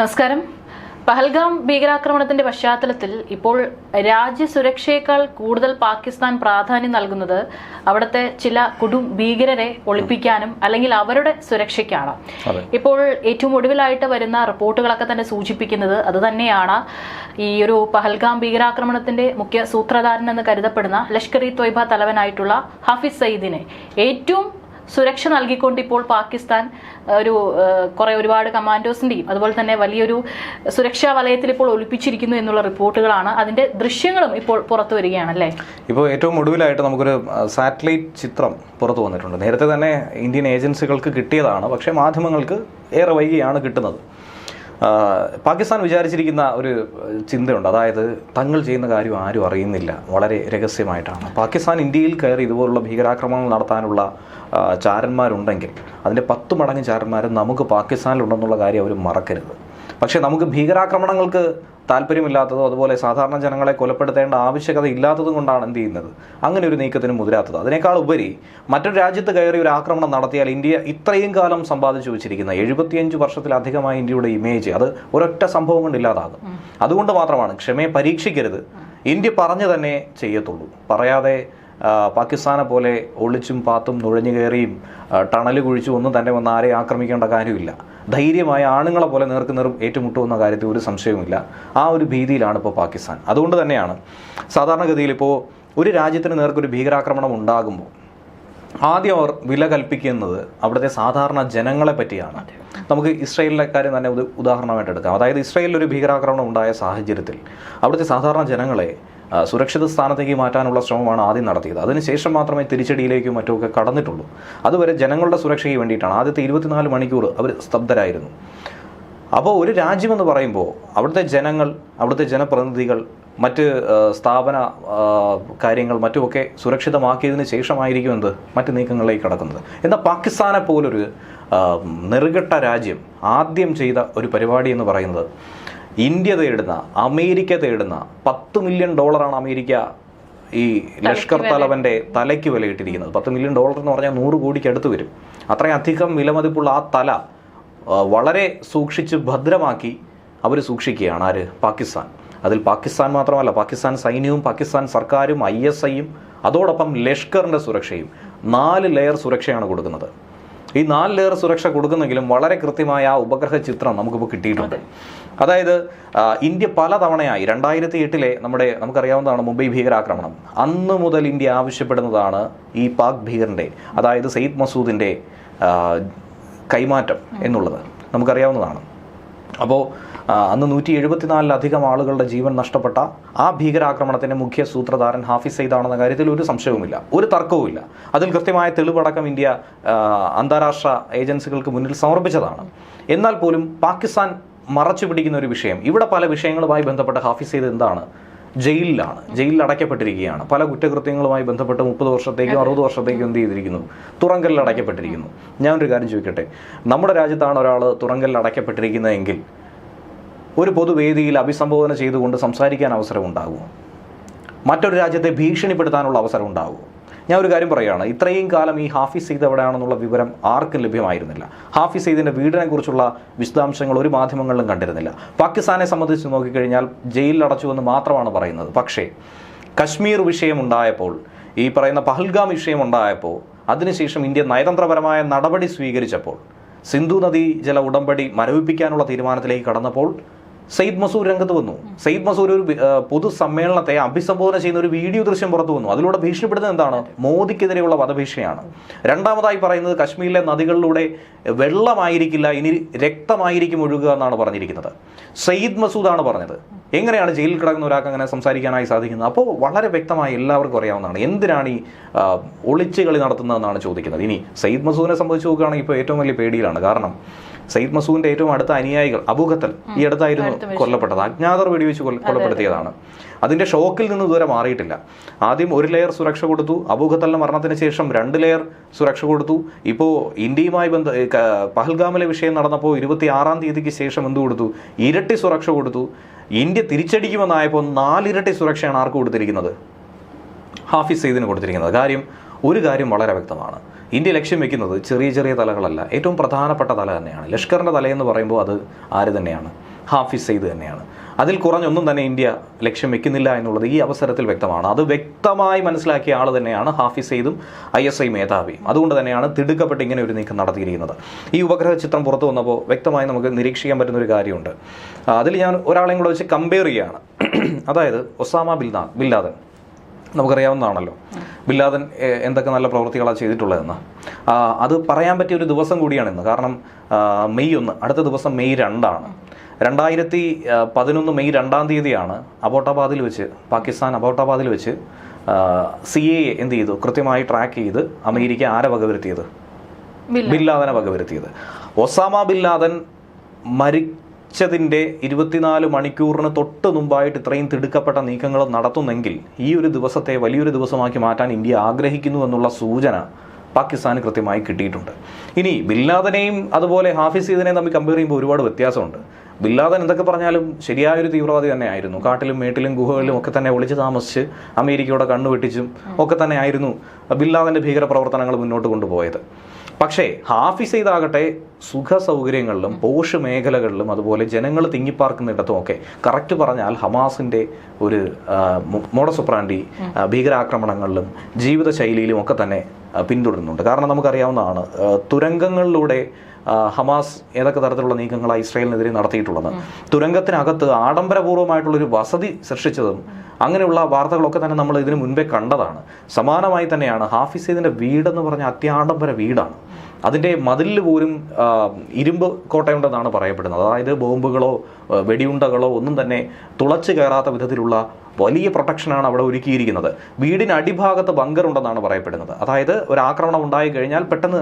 നമസ്കാരം. പഹൽഗാം ഭീകരാക്രമണത്തിന്റെ പശ്ചാത്തലത്തിൽ ഇപ്പോൾ രാജ്യസുരക്ഷയേക്കാൾ കൂടുതൽ പാകിസ്ഥാൻ പ്രാധാന്യം നൽകുന്നത് അവിടുത്തെ ചില കൊടും ഭീകരരെ ഒളിപ്പിക്കാനും അല്ലെങ്കിൽ അവരുടെ സുരക്ഷയ്ക്കാണ്. ഇപ്പോൾ ഏറ്റവും ഒടുവിലായിട്ട് വരുന്ന റിപ്പോർട്ടുകളൊക്കെ തന്നെ സൂചിപ്പിക്കുന്നത് അത് തന്നെയാണ്. ഈ ഒരു പഹൽഗാം ഭീകരാക്രമണത്തിന്റെ മുഖ്യ സൂത്രധാരൻ എന്ന് കരുതപ്പെടുന്ന ലഷ്കർ ഇ തൊയ്ബ തലവനായിട്ടുള്ള ഹഫീസ് സയ്യിദിനെ. ഏറ്റവും സുരക്ഷ നൽകിക്കൊണ്ട് ഇപ്പോൾ പാകിസ്ഥാൻ ഒരു കുറെ ഒരുപാട് കമാൻഡോസിന്റെയും അതുപോലെ തന്നെ വലിയൊരു സുരക്ഷാ വലയത്തിൽ ഇപ്പോൾ ഒളിപ്പിച്ചിരിക്കുന്നു എന്നുള്ള റിപ്പോർട്ടുകളാണ് അതിന്റെ ദൃശ്യങ്ങളും ഇപ്പോൾ പുറത്തു വരികയാണല്ലേ ഇപ്പോൾ ഏറ്റവും ഒടുവിലായിട്ട് നമുക്കൊരു സാറ്റലൈറ്റ് ചിത്രം പുറത്തു വന്നിട്ടുണ്ട്. നേരത്തെ തന്നെ ഇന്ത്യൻ ഏജൻസികൾക്ക് കിട്ടിയതാണ് പക്ഷേ മാധ്യമങ്ങൾക്ക് ഏറെ വൈകിയാണ് കിട്ടുന്നത്. പാകിസ്ഥാൻ വിചാരിച്ചിരിക്കുന്ന ഒരു ചിന്തയുണ്ട്. അതായത് തങ്ങൾ ചെയ്യുന്ന കാര്യം ആരും അറിയുന്നില്ല. വളരെ രഹസ്യമായിട്ടാണ്. പാകിസ്ഥാൻ ഇന്ത്യയിൽ കയറി ഇതുപോലുള്ള ഭീകരാക്രമണങ്ങൾ നടത്താനുള്ള ചാരന്മാരുണ്ടെങ്കിൽ അതിന്റെ പത്ത് മടങ്ങ് ചാരന്മാരും നമുക്ക് പാകിസ്ഥാനിലുണ്ടെന്നുള്ള കാര്യം അവർ മറക്കരുത്. പക്ഷേ നമുക്ക് ഭീകരാക്രമണങ്ങൾക്ക് താല്പര്യമില്ലാത്തതോ അതുപോലെ സാധാരണ ജനങ്ങളെ കൊലപ്പെടുത്തേണ്ട ആവശ്യകത ഇല്ലാത്തതും കൊണ്ടാണ് എന്ത് ചെയ്യുന്നത്? അങ്ങനെ ഒരു നീക്കത്തിന് മുതിരാത്തത്. അതിനേക്കാൾ ഉപരി മറ്റൊരു രാജ്യത്ത് കയറി ഒരു ആക്രമണം നടത്തിയാൽ ഇന്ത്യ ഇത്രയും കാലം സമ്പാദിച്ചു വെച്ചിരിക്കുന്ന എഴുപത്തിയഞ്ച് വർഷത്തിലധികമായി ഇന്ത്യയുടെ ഇമേജ് അത് ഒരൊറ്റ സംഭവം കൊണ്ട് ഇല്ലാതാകും. അതുകൊണ്ട് മാത്രമാണ് ക്ഷമയെ പരീക്ഷിക്കരുത്. ഇന്ത്യ പറഞ്ഞു തന്നെ ചെയ്യത്തുള്ളൂ. പറയാതെ പാകിസ്ഥാനെ പോലെ ഒളിച്ചും പാത്തും നുഴഞ്ഞു കയറിയും ടണൽ കുഴിച്ചും ഒന്നും തന്നെ വന്ന് ആരെയും ആക്രമിക്കേണ്ട കാര്യമില്ല. ധൈര്യമായ ആണുങ്ങളെ പോലെ നേർക്ക് നേർ ഏറ്റുമുട്ടുമെന്ന കാര്യത്തിൽ ഒരു സംശയവുമില്ല. ആ ഒരു ഭീതിയിലാണ് ഇപ്പോൾ പാകിസ്ഥാൻ. അതുകൊണ്ട് തന്നെയാണ് സാധാരണഗതിയിൽ ഇപ്പോൾ ഒരു രാജ്യത്തിന് നേർക്കൊരു ഭീകരാക്രമണം ഉണ്ടാകുമ്പോൾ ആദ്യം അവർ വില കൽപ്പിക്കുന്നത് അവിടുത്തെ സാധാരണ ജനങ്ങളെ പറ്റിയാണ്. നമുക്ക് ഇസ്രയേലിലെ കാര്യം തന്നെ ഉദാഹരണമായിട്ട് എടുക്കാം. അതായത് ഇസ്രയേലിൽ ഒരു ഭീകരാക്രമണം ഉണ്ടായ സാഹചര്യത്തിൽ അവിടുത്തെ സാധാരണ ജനങ്ങളെ സുരക്ഷിത സ്ഥാനത്തേക്ക് മാറ്റാനുള്ള ശ്രമമാണ് ആദ്യം നടത്തിയത്. അതിനുശേഷം മാത്രമേ തിരിച്ചടിയിലേക്കും മറ്റുമൊക്കെ കടന്നിട്ടുള്ളൂ. അതുവരെ ജനങ്ങളുടെ സുരക്ഷയ്ക്ക് വേണ്ടിയിട്ടാണ്. ആദ്യത്തെ ഇരുപത്തിനാല് മണിക്കൂർ അവർ സ്തബ്ധരായിരുന്നു. അപ്പോൾ ഒരു രാജ്യമെന്ന് പറയുമ്പോൾ അവിടുത്തെ ജനങ്ങൾ അവിടുത്തെ ജനപ്രതിനിധികൾ മറ്റ് സ്ഥാപന കാര്യങ്ങൾ മറ്റുമൊക്കെ സുരക്ഷിതമാക്കിയതിന് ശേഷമായിരിക്കും എന്ത്? മറ്റ് നീക്കങ്ങളിലേക്ക് കടക്കുന്നത്. എന്നാൽ പാകിസ്ഥാനെ പോലൊരു നെറുകെട്ട രാജ്യം ആദ്യം ചെയ്ത ഒരു പരിപാടി എന്ന് പറയുന്നത് ഇന്ത്യ തേടുന്ന അമേരിക്ക തേടുന്ന പത്ത് മില്യൺ ഡോളറാണ് അമേരിക്ക ഈ ലഷ്കർ തലവന്റെ തലയ്ക്ക് വിലയിട്ടിരിക്കുന്നത് പത്ത് മില്യൺ ഡോളർ എന്ന് പറഞ്ഞാൽ നൂറ് കോടിക്ക് അടുത്ത് വരും. അത്രയധികം വിലമതിപ്പുള്ള ആ തല വളരെ സൂക്ഷിച്ച് ഭദ്രമാക്കി അവർ സൂക്ഷിക്കുകയാണ്. ആര്? പാകിസ്ഥാൻ. അതിൽ പാകിസ്ഥാൻ മാത്രമല്ല പാകിസ്ഥാൻ സൈന്യവും പാകിസ്ഥാൻ സർക്കാരും ഐ എസ് ഐയും അതോടൊപ്പം ലഷ്കറിന്റെ സുരക്ഷയും നാല് ലെയർ സുരക്ഷയാണ് കൊടുക്കുന്നത്. ഈ നാല് ലെയർ സുരക്ഷ കൊടുക്കുന്നെങ്കിലും വളരെ കൃത്യമായ ആ ഉപഗ്രഹ ചിത്രം നമുക്കിപ്പോൾ കിട്ടിയിട്ടുണ്ട്. അതായത് ഇന്ത്യ പലതവണയായി രണ്ടായിരത്തി എട്ടിലെ നമ്മുടെ നമുക്കറിയാവുന്നതാണ് മുംബൈ ഭീകരാക്രമണം. അന്ന് മുതൽ ഇന്ത്യ ആവശ്യപ്പെടുന്നതാണ് ഈ പാക് ഭീകരന്റെ അതായത് സെയ്ദ് മസൂദിന്റെ കൈമാറ്റം എന്നുള്ളത്. നമുക്കറിയാവുന്നതാണ്. അപ്പോൾ അന്ന് നൂറ്റി എഴുപത്തിനാലിലധികം ആളുകളുടെ ജീവൻ നഷ്ടപ്പെട്ട ആ ഭീകരാക്രമണത്തിന്റെ മുഖ്യ സൂത്രധാരൻ ഹാഫിസ് സയ്യിദാണെന്ന കാര്യത്തിൽ ഒരു സംശയവുമില്ല ഒരു തർക്കവുമില്ല. അതിൽ കൃത്യമായ തെളിവടക്കം ഇന്ത്യ അന്താരാഷ്ട്ര ഏജൻസികൾക്ക് മുന്നിൽ സമർപ്പിച്ചതാണ്. എന്നാൽ പോലും പാകിസ്ഥാൻ മറച്ചു പിടിക്കുന്ന ഒരു വിഷയം ഇവിടെ പല വിഷയങ്ങളുമായി ബന്ധപ്പെട്ട ഹാഫിസ് സെയ്ദ് എന്താണ്? ജയിലിലാണ് ജയിലിൽ അടയ്ക്കപ്പെട്ടിരിക്കുകയാണ്. പല കുറ്റകൃത്യങ്ങളുമായി ബന്ധപ്പെട്ട് മുപ്പത് വർഷത്തേക്കും അറുപത് വർഷത്തേക്കും എന്ത് ചെയ്തിരിക്കുന്നു? തുറങ്കലിൽ അടയ്ക്കപ്പെട്ടിരിക്കുന്നു. ഞാനൊരു കാര്യം ചോദിക്കട്ടെ? നമ്മുടെ രാജ്യത്താണ് ഒരാൾ തുറങ്കലിൽ അടയ്ക്കപ്പെട്ടിരിക്കുന്നതെങ്കിൽ ഒരു പൊതുവേദിയിൽ അഭിസംബോധന ചെയ്തുകൊണ്ട് സംസാരിക്കാൻ അവസരം ഉണ്ടാകുമോ മറ്റൊരു രാജ്യത്തെ ഭീഷണിപ്പെടുത്താനുള്ള അവസരം ഉണ്ടാകുമോ ഞാൻ ഒരു കാര്യം പറയുകയാണ്. ഇത്രയും കാലം ഈ ഹാഫിസ് സെയ്ദ് എവിടെയാണെന്നുള്ള വിവരം ആർക്കും ലഭ്യമായിരുന്നില്ല. ഹാഫിസ് സെയ്ദിന്റെ വീടിനെ കുറിച്ചുള്ള വിശദാംശങ്ങൾ ഒരു മാധ്യമങ്ങളിലും കണ്ടിരുന്നില്ല. പാകിസ്ഥാനെ സംബന്ധിച്ച് നോക്കിക്കഴിഞ്ഞാൽ ജയിലിൽ അടച്ചു എന്ന് മാത്രമാണ് പറയുന്നത്. പക്ഷേ കശ്മീർ വിഷയമുണ്ടായപ്പോൾ ഈ പറയുന്ന പഹൽഗാം വിഷയമുണ്ടായപ്പോൾ അതിനുശേഷം ഇന്ത്യ നയതന്ത്രപരമായ നടപടി സ്വീകരിച്ചപ്പോൾ സിന്ധു നദീ ജല ഉടമ്പടി മരവിപ്പിക്കാനുള്ള തീരുമാനത്തിലേക്ക് കടന്നപ്പോൾ സെയ്ദ് മസൂർ രംഗത്ത് വന്നു. സയ്യിദ് മസൂർ ഒരു പൊതു സമ്മേളനത്തെ അഭിസംബോധന ചെയ്യുന്ന ഒരു വീഡിയോ ദൃശ്യം പുറത്തു വന്നു. അതിലൂടെ ഭീഷണിപ്പെടുന്നത് എന്താണ്? മോദിക്കെതിരെയുള്ള വധഭീഷണിയാണ്. രണ്ടാമതായി പറയുന്നത് കശ്മീരിലെ നദികളിലൂടെ വെള്ളമായിരിക്കില്ല ഇനി രക്തമായിരിക്കും ഒഴുകുക എന്നാണ് പറഞ്ഞിരിക്കുന്നത്. സയ്യിദ് മസൂദാണ് പറഞ്ഞത്. എങ്ങനെയാണ് ജയിലിൽ കിടക്കുന്ന ഒരാൾക്ക് അങ്ങനെ സംസാരിക്കാനായി സാധിക്കുന്നത്? അപ്പോൾ വളരെ വ്യക്തമായി എല്ലാവർക്കും അറിയാവുന്നതാണ്. എന്തിനാണ് ഈ ഒളിച്ചു ഒളിച്ചുകളി നടത്തുന്നതെന്നാണ് ചോദിക്കുന്നത്. ഇനി സയ്യിദ് മസൂദിനെ സംബന്ധിച്ച് നോക്കുകയാണെങ്കിൽ ഇപ്പോൾ ഏറ്റവും വലിയ പേടിയിലാണ്. കാരണം സയ്യിദ് മസൂദിന്റെ ഏറ്റവും അടുത്ത അനുയായികൾ അബൂഖത്തൽ ഈ അടുത്തായിരുന്നു കൊല്ലപ്പെട്ടത്. അജ്ഞാതർ വെടിവെച്ച് കൊല്ലപ്പെടുത്തിയതാണ് കൊലപ്പെടുത്തിയതാണ്. അതിന്റെ ഷോക്കിൽ നിന്ന് ഇതുവരെ മാറിയിട്ടില്ല. ആദ്യം ഒരു ലെയർ സുരക്ഷ കൊടുത്തു. അബൂഖത്തലിന്റെ മരണത്തിന് ശേഷം രണ്ട് ലെയർ സുരക്ഷ കൊടുത്തു. ഇപ്പോൾ ഇന്ത്യയുമായി ബന്ധ പഹൽഗാമിലെ വിഷയം നടന്നപ്പോൾ ഇരുപത്തി ആറാം തീയതിക്ക് ശേഷം എന്ത് കൊടുത്തു? ഇരട്ടി സുരക്ഷ കൊടുത്തു. ഇന്ത്യ തിരിച്ചടിക്കുമെന്നായപ്പോൾ നാലിരട്ടി സുരക്ഷയാണ് ആർക്ക് കൊടുത്തിരിക്കുന്നത്? ഹാഫിസ് സെയ്ദിന് കൊടുത്തിരിക്കുന്നത്. കാര്യം ഒരു കാര്യം വളരെ വ്യക്തമാണ്. ഇന്ത്യ ലക്ഷ്യം വെക്കുന്നത് ചെറിയ ചെറിയ തലകളല്ല. ഏറ്റവും പ്രധാനപ്പെട്ട തല തന്നെയാണ്. ലഷ്കറിന്റെ തലയെന്ന് പറയുമ്പോൾ അത് ആര് തന്നെയാണ്? ഹാഫിസ് സെയ്ദ് തന്നെയാണ്. അതിൽ കുറഞ്ഞൊന്നും തന്നെ ഇന്ത്യ ലക്ഷ്യം വെക്കുന്നില്ല എന്നുള്ളത് ഈ അവസരത്തിൽ വ്യക്തമാണ്. അത് വ്യക്തമായി മനസ്സിലാക്കിയ ആൾ തന്നെയാണ് ഹാഫിസ് സെയ്ദും ഐ എസ് ഐ മേധാവിയും. അതുകൊണ്ട് തന്നെയാണ് തിടുക്കപ്പെട്ട് ഇങ്ങനെ ഒരു നീക്കം നടത്തിയിരിക്കുന്നത്. ഈ ഉപഗ്രഹ ചിത്രം പുറത്തു വന്നപ്പോൾ വ്യക്തമായി നമുക്ക് നിരീക്ഷിക്കാൻ പറ്റുന്ന ഒരു കാര്യമുണ്ട്. അതിൽ ഞാൻ ഒരാളെയും കൂടെ വെച്ച് കമ്പയർ ചെയ്യുകയാണ് അതായത് ഒസാമ ബിൽദാൻ ബില്ലാദൻ നമുക്കറിയാവുന്നതാണല്ലോ. ബില്ലാദൻ എന്തൊക്കെ നല്ല പ്രവൃത്തികളാണ് ചെയ്തിട്ടുള്ളതെന്ന്. അത് പറയാൻ പറ്റിയ ഒരു ദിവസം കൂടിയാണ് ഇന്ന് കാരണം മെയ് ഒന്ന് അടുത്ത ദിവസം മെയ് രണ്ടാണ്. രണ്ടായിരത്തി പതിനൊന്ന് മെയ് രണ്ടാം തീയതിയാണ് അബോട്ടാബാദിൽ വെച്ച് പാകിസ്ഥാൻ അബോട്ടാബാദിൽ വെച്ച് സി എ എന്ത് ചെയ്തു? കൃത്യമായി ട്രാക്ക് ചെയ്ത് അമേരിക്ക ആരെ വകവരുത്തിയത്? ബില്ല ബില്ലാദനെ വകവരുത്തിയത്. ഒസാമ ബില്ലാദൻ മരിച്ചതിന്റെ ഇരുപത്തിനാല് മണിക്കൂറിന് തൊട്ട് മുമ്പായിട്ട് ഇത്രയും തിടുക്കപ്പെട്ട നീക്കങ്ങൾ നടത്തുന്നെങ്കിൽ ഈ ഒരു ദിവസത്തെ വലിയൊരു ദിവസമാക്കി മാറ്റാൻ ഇന്ത്യ ആഗ്രഹിക്കുന്നു എന്നുള്ള സൂചന പാകിസ്ഥാന് കൃത്യമായി കിട്ടിയിട്ടുണ്ട്. ഇനി ബില്ലാദനെയും അതുപോലെ ഹാഫിസ് സീദിനെയും തമ്മിൽ കമ്പയർ ചെയ്യുമ്പോൾ ഒരുപാട് വ്യത്യാസമുണ്ട്. ബില്ലാദൻ എന്തൊക്കെ പറഞ്ഞാലും ശരിയായൊരു തീവ്രവാദി തന്നെ ആയിരുന്നു കാട്ടിലും മേട്ടിലും ഗുഹകളിലും ഒക്കെ തന്നെ ഒളിച്ചു താമസിച്ച് അമേരിക്കയുടെ കണ്ണു വെട്ടിച്ചും ഒക്കെ തന്നെ ആയിരുന്നു ബില്ലാദന്റെ ഭീകര പ്രവർത്തനങ്ങൾ മുന്നോട്ട് കൊണ്ടുപോയത്. പക്ഷേ ഹാഫിസ് ചെയ്താകട്ടെ സുഖ സൗകര്യങ്ങളിലും പോഷ് മേഖലകളിലും അതുപോലെ ജനങ്ങൾ തിങ്ങിപ്പാർക്കുന്നിടത്തും ഒക്കെ കറക്റ്റ് പറഞ്ഞാൽ ഹമാസിന്റെ ഒരു മോഡസുപ്രാണ്ടി ഭീകരാക്രമണങ്ങളിലും ജീവിതശൈലിയിലും ഒക്കെ തന്നെ പിന്തുടരുന്നുണ്ട്. കാരണം നമുക്കറിയാവുന്നതാണ് തുരങ്കങ്ങളിലൂടെ ഹമാസ് ഏതൊക്കെ തരത്തിലുള്ള നീക്കങ്ങളാണ് ഇസ്രായേലിനെതിരെ നടത്തിയിട്ടുള്ളത്. തുരങ്കത്തിനകത്ത് ആഡംബരപൂർവമായിട്ടുള്ളൊരു വസതി സൃഷ്ടിച്ചതും അങ്ങനെയുള്ള വാർത്തകളൊക്കെ തന്നെ നമ്മൾ ഇതിനു മുൻപേ കണ്ടതാണ്. സമാനമായി തന്നെയാണ് ഹാഫിസീദിന്റെ വീടെന്ന് പറഞ്ഞ അത്യാഡംബര വീടാണ്. അതിന്റെ മതിലിൽ പോലും ഇരുമ്പ് കോട്ടയുണ്ടെന്നാണ് പറയപ്പെടുന്നത്. അതായത് ബോംബുകളോ വെടിയുണ്ടകളോ ഒന്നും തന്നെ തുളച്ചു കയറാത്ത വിധത്തിലുള്ള വലിയ പ്രൊട്ടക്ഷനാണ് അവിടെ ഒരുക്കിയിരിക്കുന്നത്. വീടിന് അടിഭാഗത്ത് ബങ്കർ ഉണ്ടെന്നാണ് പറയപ്പെടുന്നത്. അതായത് ഒരു ആക്രമണം ഉണ്ടായി കഴിഞ്ഞാൽ പെട്ടെന്ന്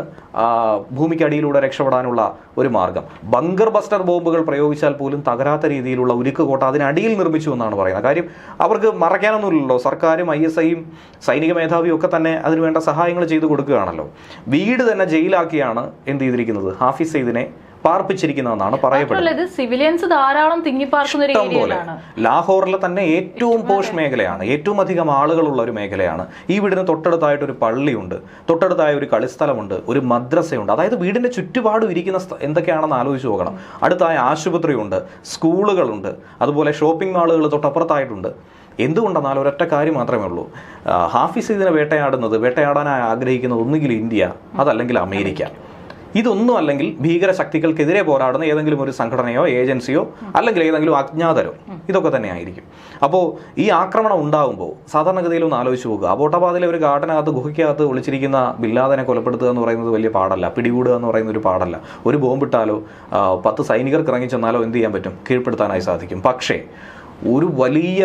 ഭൂമിക്കടിയിലൂടെ രക്ഷപ്പെടാനുള്ള ഒരു മാർഗം. ബങ്കർ ബസ്റ്റർ ബോംബുകൾ പ്രയോഗിച്ചാൽ പോലും തകരാത്ത രീതിയിലുള്ള ഉരുക്ക് കോട്ട അതിനടിയിൽ നിർമ്മിച്ചു എന്നാണ് പറയുന്നത്. കാര്യം അവർക്ക് മറയ്ക്കാനൊന്നുമില്ലല്ലോ. സർക്കാരും ഐ എസ് ഐയും സൈനിക മേധാവിയും ഒക്കെ തന്നെ അതിനുവേണ്ട സഹായങ്ങൾ ചെയ്തു കൊടുക്കുകയാണല്ലോ. വീട് തന്നെ ജയിലാക്കിയാണ് എന്ത് ചെയ്തിരിക്കുന്നത്? ഹാഫിസ് സെയ്ദിനെ പാർപ്പിച്ചിരിക്കുന്നതെന്നാണ് പറയപ്പെടുന്നത്. സിവിലിയൻസ് ധാരാളം തിങ്ങിപ്പാർക്കുന്ന പോലെ. ലാഹോറിലെ തന്നെ ഏറ്റവും പോഷ് മേഖലയാണ്. ഏറ്റവും അധികം ആളുകളുള്ള ഒരു മേഖലയാണ്. ഈ വീടിന് തൊട്ടടുത്തായിട്ട് ഒരു പള്ളിയുണ്ട്. തൊട്ടടുത്തായ ഒരു കളിസ്ഥലമുണ്ട്. ഒരു മദ്രസയുണ്ട്. അതായത് വീടിന്റെ ചുറ്റുപാടും ഇരിക്കുന്ന എന്തൊക്കെയാണെന്ന് ആലോചിച്ച് നോക്കണം. അടുത്തായ ആശുപത്രിയുണ്ട്. സ്കൂളുകളുണ്ട്. അതുപോലെ ഷോപ്പിംഗ് മാളുകൾ തൊട്ടപ്പുറത്തായിട്ടുണ്ട്. എന്തുകൊണ്ടെന്നാൽ ഒരൊറ്റ കാര്യം മാത്രമേ ഉള്ളൂ. ഹാഫിസ് ഇതിനെ വേട്ടയാടുന്നത് വേട്ടയാടാനായി ആഗ്രഹിക്കുന്നത് ഒന്നുകിൽ ഇന്ത്യ അതല്ലെങ്കിൽ അമേരിക്ക. ഇതൊന്നും അല്ലെങ്കിൽ ഭീകര ശക്തികൾക്കെതിരെ പോരാടുന്ന ഏതെങ്കിലും ഒരു സംഘടനയോ ഏജൻസിയോ അല്ലെങ്കിൽ ഏതെങ്കിലും അജ്ഞാതരോ ഇതൊക്കെ തന്നെ ആയിരിക്കും അപ്പോൾ ഈ ആക്രമണം ഉണ്ടാകുമ്പോൾ സാധാരണഗതിയിൽ ഒന്ന് ആലോചിച്ച് പോകുക അബോട്ടാബാദിലെ ഒരു ഗാർഡനകത്ത് ഗുഹയ്ക്കകത്ത് ഒളിച്ചിരിക്കുന്ന ബില്ലാദനെ കൊലപ്പെടുത്തുക എന്ന് പറയുന്നത് വലിയ പാടല്ല. പിടികൂടുക എന്ന് പറയുന്ന ഒരു പാടല്ല. ഒരു ബോംബിട്ടാലോ പത്ത് സൈനികർക്ക് ഇറങ്ങി ചെന്നാലോ എന്ത് ചെയ്യാൻ പറ്റും? കീഴ്പ്പെടുത്താനായി സാധിക്കും. പക്ഷേ ഒരു വലിയ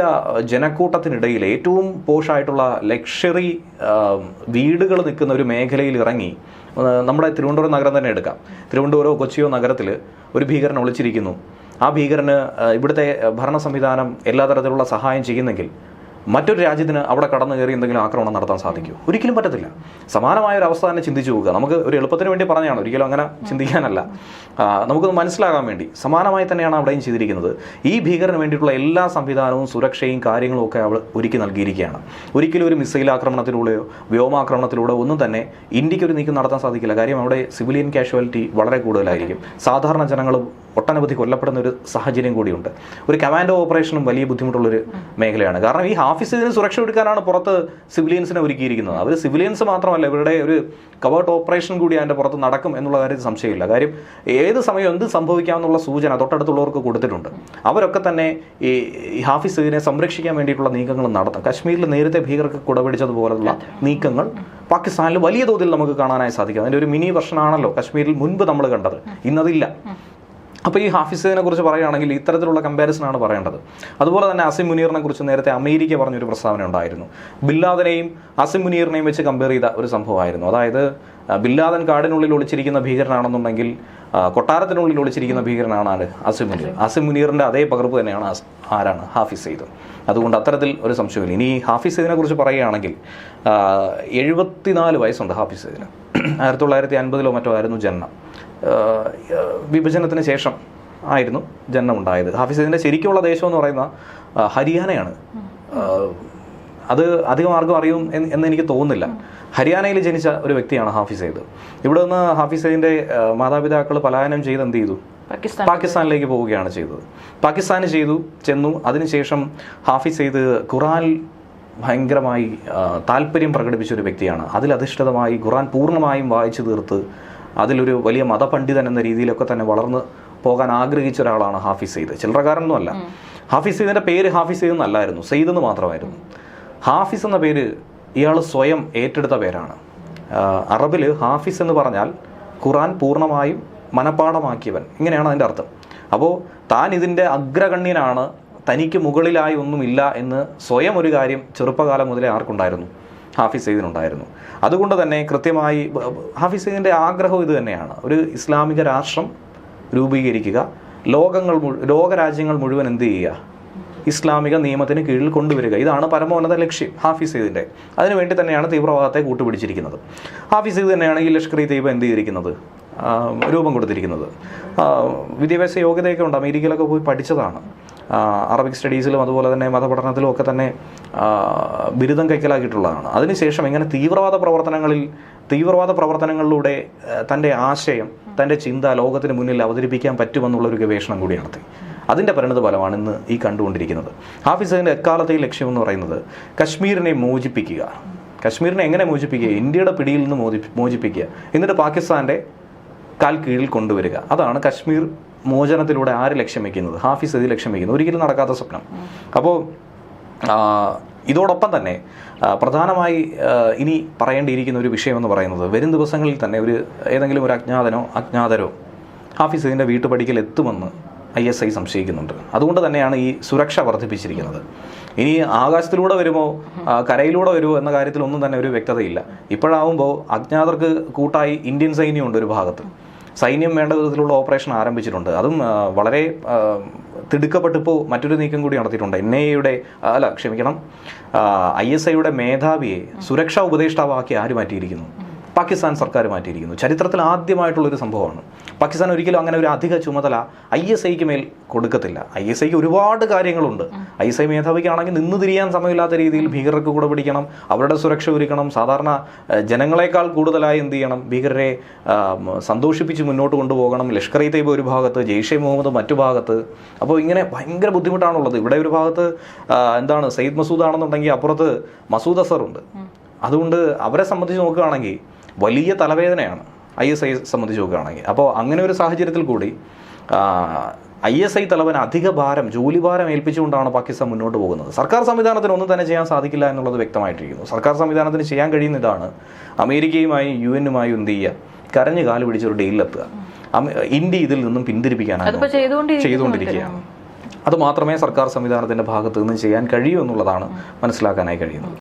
ജനക്കൂട്ടത്തിനിടയിൽ ഏറ്റവും പോഷായിട്ടുള്ള ലക്ഷറി വീടുകൾ നിൽക്കുന്ന ഒരു മേഖലയിൽ ഇറങ്ങി നമ്മുടെ തിരുവനന്തപുരം നഗരം തന്നെ എടുക്കാം. തിരുവനന്തപുരമോ കൊച്ചിയോ നഗരത്തിൽ ഒരു ഭീകരൻ ഒളിച്ചിരിക്കുന്നു. ആ ഭീകരന് ഇവിടുത്തെ ഭരണ സംവിധാനം എല്ലാ തരത്തിലുള്ള സഹായം ചെയ്യുന്നെങ്കിൽ മറ്റൊരു രാജ്യത്തിന് അവിടെ കടന്നു കയറി എന്തെങ്കിലും ആക്രമണം നടത്താൻ സാധിക്കും ഒരിക്കലും പറ്റത്തില്ല. സമാനമായ ഒരു അവസ്ഥ തന്നെ ചിന്തിച്ചു പോകുക നമുക്ക് ഒരു എളുപ്പത്തിന് വേണ്ടി പറഞ്ഞാണ് ഒരിക്കലും അങ്ങനെ ചിന്തിക്കാനല്ല. നമുക്കത് മനസ്സിലാകാൻ വേണ്ടി. സമാനമായി തന്നെയാണ് അവിടെയും ചെയ്തിരിക്കുന്നത്. ഈ ഭീകരന് വേണ്ടിയിട്ടുള്ള എല്ലാ സംവിധാനവും സുരക്ഷയും കാര്യങ്ങളും ഒക്കെ അവൾ ഒരുക്കി നൽകിയിരിക്കുകയാണ്. ഒരിക്കലും ഒരു മിസൈൽ ആക്രമണത്തിലൂടെയോ വ്യോമാക്രമണത്തിലൂടെ ഒന്നും തന്നെ ഇന്ത്യയ്ക്ക് ഒരു നീക്കം നടത്താൻ സാധിക്കില്ല. കാര്യം അവിടെ സിവിലിയൻ കാഷ്വാലിറ്റി വളരെ കൂടുതലായിരിക്കും. സാധാരണ ജനങ്ങൾ ഒട്ടനവധി കൊല്ലപ്പെടുന്ന ഒരു സാഹചര്യം കൂടിയുണ്ട്. ഒരു കമാൻഡോ ഓപ്പറേഷനും വലിയ ബുദ്ധിമുട്ടുള്ളൊരു മേഖലയാണ്. കാരണം ഈ ഹാഫിസ് നിന്ന് സുരക്ഷ എടുക്കാനാണ് പുറത്ത് സിവിലിയൻസിനെ ഒരുക്കിയിരിക്കുന്നത്. അവർ സിവിലിയൻസ് മാത്രമല്ല ഇവരുടെ ഒരു കവേർട്ട് ഓപ്പറേഷൻ കൂടി അതിന്റെ പുറത്ത് നടക്കും എന്നുള്ള കാര്യത്തിൽ സംശയമില്ല. കാര്യം ഏത് സമയം എന്ത് സംഭവിക്കാമെന്നുള്ള സൂചന തൊട്ടടുത്തുള്ളവർക്ക് കൊടുത്തിട്ടുണ്ട്. അവരൊക്കെ തന്നെ ഈ ഹാഫീസ് ഇതിനെ സംരക്ഷിക്കാൻ വേണ്ടിയിട്ടുള്ള നീക്കങ്ങൾ നടത്തും. കശ്മീരിൽ നേരത്തെ ഭീകർക്ക് കുടപിടിച്ചതുപോലുള്ള നീക്കങ്ങൾ പാകിസ്ഥാനിൽ വലിയ തോതിൽ നമുക്ക് കാണാനായി സാധിക്കും. അതിന്റെ ഒരു മിനി വെർഷനാണല്ലോ കശ്മീരിൽ മുൻപ് നമ്മൾ കണ്ടത്. ഇന്നതില്ല. അപ്പോൾ ഈ ഹാഫിസിനെ കുറിച്ച് പറയുകയാണെങ്കിൽ ഇത്തരത്തിലുള്ള കമ്പാരിസനാണ് പറയേണ്ടത്. അതുപോലെ തന്നെ അസിം മുനീറിനെ കുറിച്ച് നേരത്തെ അമേരിക്ക പറഞ്ഞൊരു പ്രസ്താവന ഉണ്ടായിരുന്നു. ബില്ലാദനെയും അസിം മുനീറിനെയും വെച്ച് കമ്പയർ ചെയ്ത ഒരു സംഭവമായിരുന്നു. അതായത് ബില്ലാദൻ കാടിനുള്ളിൽ ഒളിച്ചിരിക്കുന്ന ഭീകരനാണെന്നുണ്ടെങ്കിൽ കൊട്ടാരത്തിനുള്ളിൽ ഒളിച്ചിരിക്കുന്ന ഭീകരനാണ് അസിം മുനീർ. അസിം മുനീറിന്റെ അതേ പകർപ്പ് തന്നെയാണ് ആരാണ്? ഹാഫിസ് സെയ്ദ് അതുകൊണ്ട് അത്തരത്തിൽ ഒരു സംശയമില്ല ഇനി ഹാഫിസ് സെയ്ദിനെ കുറിച്ച് പറയുകയാണെങ്കിൽ എഴുപത്തിനാല് വയസ്സുണ്ട് ഹാഫിസ് സെയ്ദിന് ആയിരത്തി തൊള്ളായിരത്തി അൻപതിലോ മറ്റോ ആയിരുന്നു ജനനം. വിഭജനത്തിന് ശേഷം ആയിരുന്നു ജനനം ഉണ്ടായത് ഹാഫിസിന്റെ ശരിക്കുള്ള ദേശം എന്ന് പറയുന്ന ഹരിയാനയാണ്. അത് അധികം ആർക്കും അറിയും എന്ന് എനിക്ക് തോന്നുന്നില്ല. ഹരിയാനയിൽ ജനിച്ച ഒരു വ്യക്തിയാണ് ഹാഫിസ് സെയ്ദ് ഇവിടെ നിന്ന് ഹാഫിസ് സെയ്ദിന്റെ മാതാപിതാക്കൾ പലായനം ചെയ്ത് എന്ത് ചെയ്തു? പാകിസ്ഥാനിലേക്ക് പോവുകയാണ് ചെയ്തത്. പാകിസ്ഥാന് ചെയ്തു ചെന്നു. അതിനുശേഷം ഹാഫിസ് സെയ്ദ് ഖുറാൻ ഭയങ്കരമായി താല്പര്യം പ്രകടിപ്പിച്ച ഒരു വ്യക്തിയാണ്. അതിലധിഷ്ഠിതമായി ഖുറാൻ പൂർണമായും വായിച്ചു തീർത്ത് അതിലൊരു വലിയ മതപണ്ഡിതൻ എന്ന രീതിയിലൊക്കെ തന്നെ വളർന്ന് പോകാൻ ആഗ്രഹിച്ച ഒരാളാണ് ഹാഫിസ് സെയ്ദ്. ചില്ലറക്കാരനൊന്നുമല്ല ഹാഫിസ് സെയ്ദിന്റെ പേര് ഹാഫിസ് സെയ്ദ് എന്നല്ലായിരുന്നു. സെയ്ദ് എന്ന് മാത്രമായിരുന്നു. ഹാഫിസ് എന്ന പേര് ഇയാൾ സ്വയം ഏറ്റെടുത്ത പേരാണ്. അറബിൽ ഹാഫിസ് എന്ന് പറഞ്ഞാൽ ഖുറാൻ പൂർണമായും മനപ്പാടമാക്കിയവൻ ഇങ്ങനെയാണ് അതിന്റെ അർത്ഥം. അപ്പോൾ താൻ ഇതിന്റെ അഗ്രഗണ്യനാണ് തനിക്ക് മുകളിലായി ഒന്നുമില്ല എന്ന് സ്വയം ഒരു കാര്യം ചെറുപ്പകാലം മുതലേ ആർക്കുണ്ടായിരുന്നു. ഹാഫിസ് സെയ്ദിനുണ്ടായിരുന്നു അതുകൊണ്ട് തന്നെ കൃത്യമായി ഹാഫിസ് സെയ്ദിന്റെ ആഗ്രഹം ഇത് തന്നെയാണ്. ഒരു ഇസ്ലാമിക രാഷ്ട്രം രൂപീകരിക്കുക. ലോകങ്ങൾ ലോകരാജ്യങ്ങൾ മുഴുവൻ എന്ത് ചെയ്യുക? ഇസ്ലാമിക നിയമത്തിന് കീഴിൽ കൊണ്ടുവരിക. ഇതാണ് പരമോന്നത ലക്ഷ്യം ഹാഫിസ് സെയ്ദിന്റെ അതിനുവേണ്ടി തന്നെയാണ് തീവ്രവാദത്തെ കൂട്ടുപിടിച്ചിരിക്കുന്നത്. ഹാഫിസ് സെയ്ദ് തന്നെയാണ് ഈ ലഷ്കർ ഇ തയ്യബ എന്ത് ചെയ്തിരിക്കുന്നത്? രൂപം കൊടുത്തിരിക്കുന്നത്. വിദ്യാഭ്യാസ യോഗ്യതയൊക്കെ ഉണ്ട്. അമേരിക്കയിലൊക്കെ പോയി പഠിച്ചതാണ്. അറബിക് സ്റ്റഡീസിലും അതുപോലെ തന്നെ മതപഠനത്തിലും ഒക്കെ തന്നെ ബിരുദം കൈക്കലാക്കിയിട്ടുള്ളതാണ്. അതിനുശേഷം ഇങ്ങനെ തീവ്രവാദ പ്രവർത്തനങ്ങളിൽ തീവ്രവാദ പ്രവർത്തനങ്ങളിലൂടെ തന്റെ ആശയം തന്റെ ചിന്ത ലോകത്തിന് മുന്നിൽ അവതരിപ്പിക്കാൻ പറ്റുമെന്നുള്ളൊരു ഗവേഷണം കൂടി നടത്തി. അതിന്റെ പരിണത ഫലമാണ് ഇന്ന് ഈ കണ്ടുകൊണ്ടിരിക്കുന്നത്. ഹാഫിസിന്റെ എക്കാലത്തെ ലക്ഷ്യം എന്ന് പറയുന്നത് കശ്മീരിനെ മോചിപ്പിക്കുക. കശ്മീരിനെ എങ്ങനെ മോചിപ്പിക്കുക? ഇന്ത്യയുടെ പിടിയിൽ നിന്ന് മോചി മോചിപ്പിക്കുക. എന്നിട്ട് പാകിസ്ഥാന്റെ കാൽ കീഴിൽ കൊണ്ടുവരിക. അതാണ് കശ്മീർ മോചനത്തിലൂടെ ആര് ലക്ഷ്യം വയ്ക്കുന്നത് ഹാഫിസ് ഇത് ലക്ഷ്യം വയ്ക്കുന്നത് ഒരിക്കലും നടക്കാത്ത സ്വപ്നം. അപ്പോൾ ഇതോടൊപ്പം തന്നെ പ്രധാനമായി ഇനി പറയേണ്ടിയിരിക്കുന്ന ഒരു വിഷയമെന്ന് പറയുന്നത് വരും ദിവസങ്ങളിൽ തന്നെ ഒരു ഏതെങ്കിലും ഒരു അജ്ഞാതനോ അജ്ഞാതരോ ഹാഫിസ് ഇതിന്റെ വീട്ടുപടിക്കൽ എത്തുമെന്ന് ഐ എസ് ഐ സംശയിക്കുന്നുണ്ട്. അതുകൊണ്ട് തന്നെയാണ് ഈ സുരക്ഷ വർദ്ധിപ്പിച്ചിരിക്കുന്നത്. ഇനി ആകാശത്തിലൂടെ വരുമോ കരയിലൂടെ വരുമോ എന്ന കാര്യത്തിൽ ഒന്നും തന്നെ ഒരു വ്യക്തതയില്ല. ഇപ്പോഴാവുമ്പോൾ അജ്ഞാതർക്ക് കൂട്ടായി ഇന്ത്യൻ സൈന്യമുണ്ട് ഒരു ഭാഗത്ത്. സൈന്യം വേണ്ട വിധത്തിലുള്ള ഓപ്പറേഷൻ ആരംഭിച്ചിട്ടുണ്ട്. അതും വളരെ തിടുക്കപ്പെട്ടിപ്പോൾ മറ്റൊരു നീക്കം കൂടി നടത്തിയിട്ടുണ്ട്. എൻ ഐ എയുടെ അല്ല ക്ഷമിക്കണം ഐ എസ് ഐയുടെ മേധാവിയെ സുരക്ഷാ ഉപദേഷ്ടാവാക്കി ആര് മാറ്റിയിരിക്കുന്നു? പാകിസ്ഥാൻ സർക്കാർ മാറ്റിയിരിക്കുന്നു. ചരിത്രത്തിൽ ആദ്യമായിട്ടുള്ളൊരു സംഭവമാണ്. പാകിസ്ഥാൻ ഒരിക്കലും അങ്ങനെ ഒരു അധിക ചുമതല ഐ എസ് ഐക്ക് മേൽ കൊടുക്കത്തില്ല. ഐ എസ് ഐക്ക് ഒരുപാട് കാര്യങ്ങളുണ്ട്. ഐ എസ് ഐ മേധാവിക്കാണെങ്കിൽ നിന്ന് തിരിയാൻ സമയമില്ലാത്ത രീതിയിൽ ഭീകരർക്ക് കൂടെ പിടിക്കണം അവരുടെ സുരക്ഷ ഒരുക്കണം സാധാരണ ജനങ്ങളെക്കാൾ കൂടുതലായി എന്ത് ചെയ്യണം? ഭീകരരെ സന്തോഷിപ്പിച്ച് മുന്നോട്ട് കൊണ്ടുപോകണം. ലഷ്കർ ഇ തൈബ് ഒരു ഭാഗത്ത് ജെയ്ഷെ മുഹമ്മദ് മറ്റു ഭാഗത്ത്. അപ്പോൾ ഇങ്ങനെ ഭയങ്കര ബുദ്ധിമുട്ടാണുള്ളത്. ഇവിടെ ഒരു ഭാഗത്ത് എന്താണ് സയ്യിദ് മസൂദ് ആണെന്നുണ്ടെങ്കിൽ അപ്പുറത്ത് മസൂദ് അസറുണ്ട്. അതുകൊണ്ട് അവരെ സംബന്ധിച്ച് നോക്കുകയാണെങ്കിൽ വലിയ തലവേദനയാണ് ഐ എസ് ഐ സംബന്ധിച്ച് നോക്കുകയാണെങ്കിൽ. അപ്പോൾ അങ്ങനെ ഒരു സാഹചര്യത്തിൽ കൂടി ഐ എസ് ഐ തലവൻ അധിക ഭാരം ജോലി ഭാരം ഏൽപ്പിച്ചുകൊണ്ടാണ് പാകിസ്ഥാൻ മുന്നോട്ട് പോകുന്നത്. സർക്കാർ സംവിധാനത്തിന് ഒന്നും തന്നെ ചെയ്യാൻ സാധിക്കില്ല എന്നുള്ളത് വ്യക്തമായിട്ടിരിക്കുന്നു. സർക്കാർ സംവിധാനത്തിന് ചെയ്യാൻ കഴിയുന്ന ഇതാണ് അമേരിക്കയുമായി യു എന്നുമായും എന്ത് ചെയ്യുക? കരഞ്ഞ് കാൽ പിടിച്ചൊരു ഡീലിലെത്തുക അമേ- ഇന്ത്യ ഇതിൽ നിന്നും പിന്തിരിപ്പിക്കാനാണ്. ചെയ്തുകൊണ്ടിരിക്കുകയാണ്. അത് മാത്രമേ സർക്കാർ സംവിധാനത്തിന്റെ ഭാഗത്ത് നിന്ന് ചെയ്യാൻ കഴിയൂ എന്നുള്ളതാണ് മനസ്സിലാക്കാനായി കഴിയുന്നത്.